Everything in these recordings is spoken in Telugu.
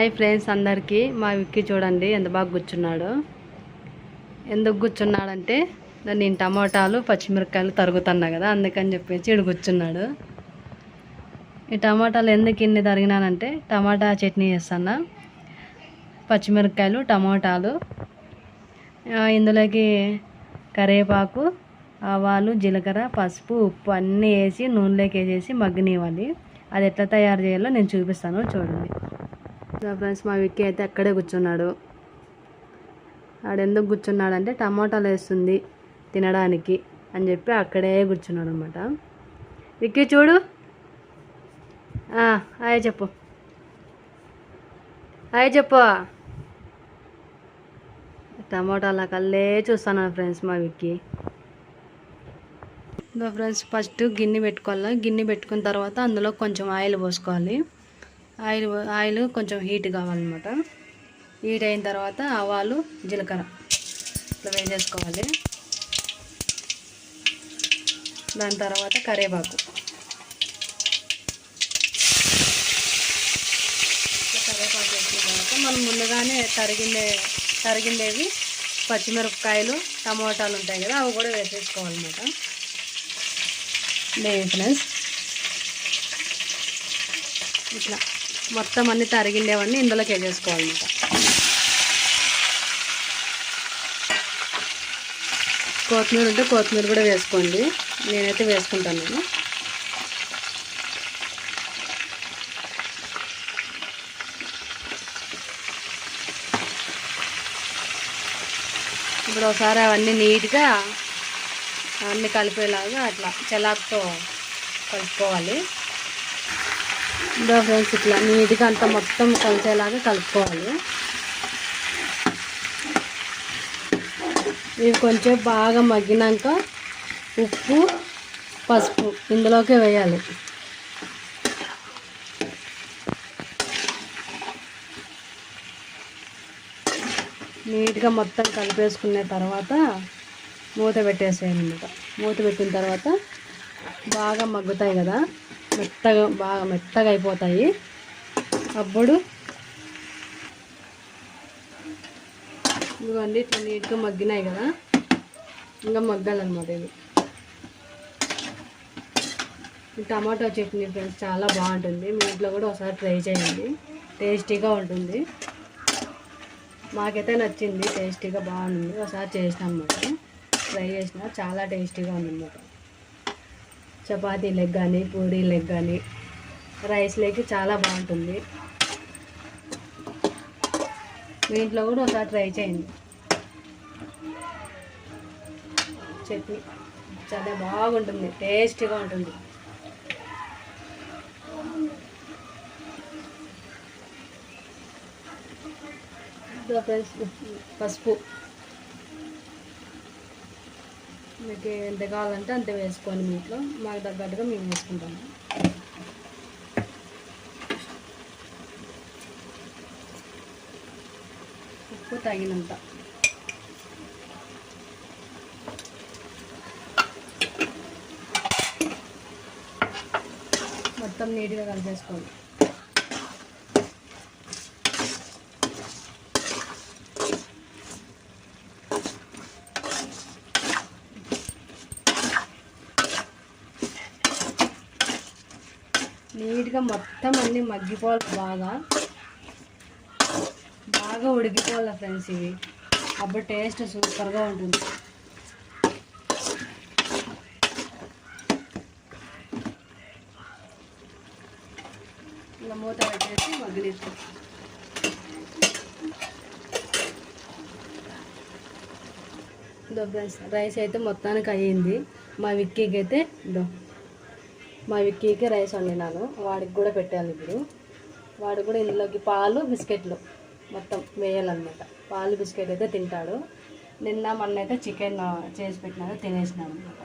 హాయ్ ఫ్రెండ్స్ అందరికీ. మా విక్కీ చూడండి ఎంత బాగా కూర్చున్నాడు. ఎందుకు కూర్చున్నాడంటే నేను టమాటాలు పచ్చిమిరపకాయలు తరుగుతున్నా కదా అందుకని చెప్పేసి ఇడు కూర్చున్నాడు. ఈ టమాటాలు ఎందుకు ఇన్ని తరిగినానంటే టమాటా చట్నీ చేస్తాను పచ్చిమిరపకాయలు టమాటాలు ఇందులోకి కరివేపాకు ఆవాలు జీలకర్ర పసుపు ఉప్పు అన్నీ వేసి నూనెలోకి వేసేసి మగ్గనివ్వాలి. అది ఎట్లా తయారు చేయాలో నేను చూపిస్తాను చూడండి. ఫ్రెండ్స్ మా విక్కీ అయితే అక్కడే కూర్చున్నాడు. ఆడు ఎందుకు కూర్చున్నాడంటే టమాటాలు వేస్తుంది తినడానికి అని చెప్పి అక్కడే కూర్చున్నాడు అనమాట విక్కీ చూడు. అయ్యే చెప్పు. అయ్యే చెప్పు. టమాటాల కల్లే చూస్తాను ఫ్రెండ్స్ మా విక్కీ. ఇంకా ఫ్రెండ్స్ ఫస్ట్ గిన్నె పెట్టుకోవాలి? గిన్నె పెట్టుకున్న తర్వాత అందులో కొంచెం ఆయిల్ పోసుకోవాలి. ఆయిల్ ఆయిల్ కొంచెం హీట్ కావాలన్నమాట. హీట్ అయిన తర్వాత ఆవాలు జీలకర్ర. ఇట్లా వేసేసుకోవాలి. దాని తర్వాత కరేపాకు కరేపాకు వేసిన తర్వాత మనం ముందుగానే తరిగిండే తరిగిండేవి పచ్చిమిరపకాయలు టమోటాలు ఉంటాయి కదా అవి కూడా వేసేసుకోవాలన్నమాట. లేదు ఫ్రెండ్స్ ఇట్లా. మొత్తం అన్ని తరిగిండేవన్నీ ఇందులోకి వేసేసుకోవాలన్నమాట కొత్తిమీర ఉంటే కొత్తిమీర కూడా వేసుకోండి. నేనైతే వేసుకుంటాను. నేను ఇప్పుడు ఒకసారి అవన్నీ నీట్గా అన్నీ కలిపేలాగా అట్లా చెలాక్తో కలుపుకోవాలి. ఇదో ఫ్రెండ్స్ ఇట్లా నీట్గా అంతా మొత్తం కలిసేలాగా కలుపుకోవాలి. ఇవి కొంచెం బాగా మగ్గినాక ఉప్పు పసుపు ఇందులోకి వేయాలి. నీట్గా మొత్తం కలిపేసుకున్న తర్వాత మూత పెట్టేసేయాలి అనమాట మూత పెట్టిన తర్వాత బాగా మగ్గుతాయి కదా. మెత్తగా బాగా మెత్తగా అయిపోతాయి. అప్పుడు ఇదిగోండి ఇట్లా నీట్గా మగ్గినాయి కదా. ఇంకా మగ్గాలన్నమాట ఇవి. టమాటో చట్నీ ఫ్రెండ్స్ చాలా బాగుంటుంది. మీ ఇంట్లో కూడా ఒకసారి ట్రై చేయండి. టేస్టీగా ఉంటుంది. మాకైతే నచ్చింది. టేస్టీగా బాగుంది. ఒకసారి చేసినాం అన్నమాట. ట్రై చేసిన చాలా టేస్టీగా ఉందన్నమాట. చపాతీ లెగ్ కానీ పూరీ లెగ్ కానీ రైస్ లెగ్ చాలా బాగుంటుంది. మీ ఇంట్లో కూడా ఒకసారి ట్రై చేయండి. చట్నీ చాలా బాగుంటుంది టేస్టీగా ఉంటుంది. పసుపు. మీకు ఎంత కావాలంటే అంత వేసుకోండి మీ ఇంట్లో. మాకు తగ్గట్టుగా మేము వేసుకుంటాము. ఉప్పు తగినంత. మొత్తం నీట్గా కలిపేసుకోండి. నీట్గా మొత్తం అన్నీ మగ్గిపోవాలి బాగా. బాగా ఉడికిపోవాలి ఫ్రెండ్స్ ఇవి. అప్పుడు టేస్ట్ సూపర్గా ఉంటుంది. ఇలా మూత పెట్టేసి మగ్గనిస్తాం ఇదో ఫ్రెండ్స్ రైస్ అయితే మొత్తానికి అయ్యింది. మా విక్కీకి అయితే ఇదో. మా విక్కీకి రైస్ వండినాను. వాడికి కూడా పెట్టాను ఇప్పుడు. వాడు కూడా ఇందులోకి పాలు బిస్కెట్లు మొత్తం వేయాలన్నమాట. పాలు బిస్కెట్ అయితే తింటాడు. నిన్న మొన్న అయితే చికెన్ చేసి పెట్టినాను తినేసినాను అనమాట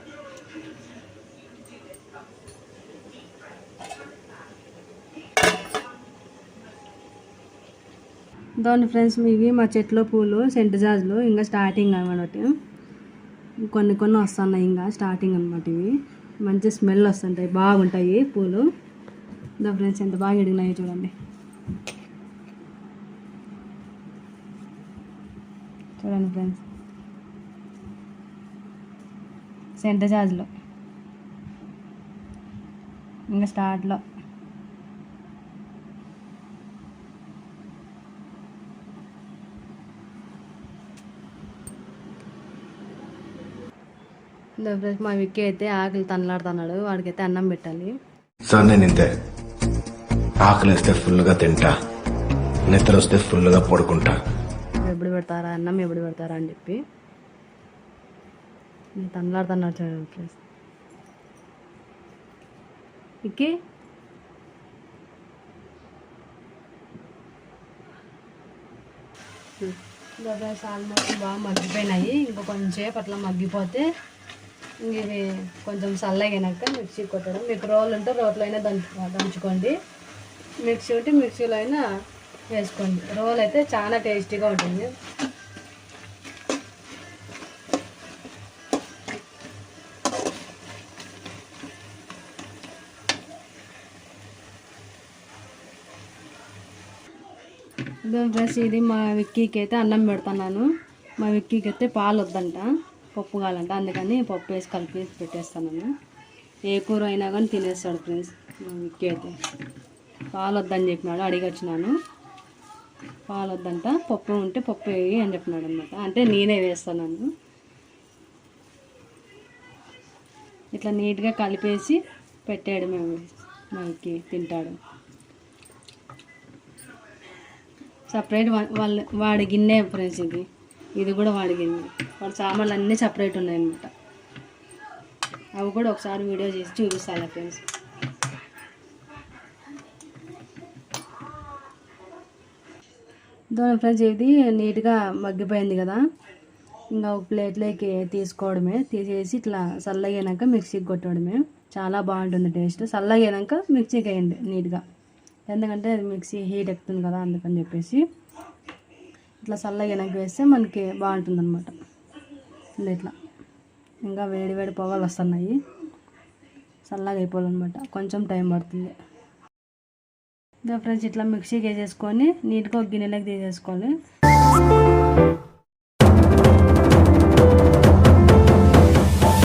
దాని ఫ్రెండ్స్ ఇవి మా చెట్లో పూలు సెంట్ జాజులు ఇంకా స్టార్టింగ్ అనమాట కొన్ని కొన్ని వస్తున్నాయి ఇంకా స్టార్టింగ్ అనమాట ఇవి. మంచి స్మెల్ వస్తుంటాయి బాగుంటాయి పూలు. ఇంకా ఫ్రెండ్స్ ఎంత బాగా ఎడిగినాయో చూడండి. చూడండి ఫ్రెండ్స్. సెంటర్ ఛార్జ్లో ఇంకా స్టార్ట్లో. మా విక్కీ అయితే ఆకలి తనలాడుతున్నాడు వాడికైతే అన్నం పెట్టాలి. సార్ నేను ఇంతే ఆకలిస్తే ఫుల్గా తింటా. నిద్ర వస్తే ఫుల్గా పడుకుంటా. ఎప్పుడు పెడతారా అన్నం ఎప్పుడు పెడతారా అని చెప్పి. నేను తనలాడుతున్నాడు చూడండి ఫ్రెండ్స్. విక్కీ? ఫ్రెండ్స్ ఆల్మోస్ట్ బాగా మగ్గిపోయినాయి. ఇంకో కొంచెం సేపు అట్లా మగ్గిపోతే ఇవి కొంచెం చల్లగినాక మిక్సీ కొట్టడం. మీకు రోలు ఉంటే రోట్లో అయినా దంచు దంచుకోండి. మిక్సీ ఉంటే మిక్సీలో అయినా వేసుకోండి. రోల్ అయితే చాలా టేస్టీగా ఉంటుంది. ఫ్రెండ్స్ ఇది మా విక్కీకి అయితే అన్నం పెడుతున్నాను. మా విక్కీకి అయితే పాలు వద్దంట పప్పు కావాలంట అందుకని పప్పు వేసి కలిపి పెట్టేస్తున్నాను ఏ కూర అయినా కానీ తినేస్తాడు ఫ్రెండ్స్. విక్కీ అయితే. పాలు వద్దని చెప్పినాడు అడిగి వచ్చినాను పాలు వద్దంట పప్పు ఉంటే పప్పు వేయి అని చెప్పినాడు అనమాట అంటే నేనే వేస్తాను ఇట్లా నీట్గా కలిపేసి పెట్టాడు మేము మనకి తింటాడు. సపరేట్ వాళ్ళ వాడి గిన్నె ఫ్రెండ్స్ ఇది. ఇది కూడా వాడి వాడి సామాన్లు అన్నీ సపరేట్ ఉన్నాయన్నమాట. అవి కూడా ఒకసారి వీడియో చేసి చూపిస్తాను ఫ్రెండ్స్. దాని ఫ్రెండ్స్ ఇది నీట్గా మగ్గిపోయింది కదా. ఇంకా ఒక ప్లేట్లోకి తీసుకోవడమే. తీసేసి ఇట్లా చల్లగైనాక మిక్సీకి కొట్టడమే. చాలా బాగుంటుంది టేస్ట్. చల్లగైనాక మిక్సీకి అయింది నీట్గా. ఎందుకంటే అది మిక్సీ హీట్ ఎక్కుతుంది కదా అందుకని చెప్పేసి. ఇట్లా చల్లగా వెనక్కి వేస్తే మనకి బాగుంటుంది అనమాట ఇట్లా. ఇంకా వేడి వేడి పొగలు వస్తున్నాయి. చల్లగా అయిపోవాలన్నమాట. కొంచెం టైం పడుతుంది. ఇంకా ఫ్రెండ్స్ ఇట్లా మిక్సీకి వేసేసుకొని నీట్గా ఒక గిన్నెలోకి తీసేసుకోవాలి.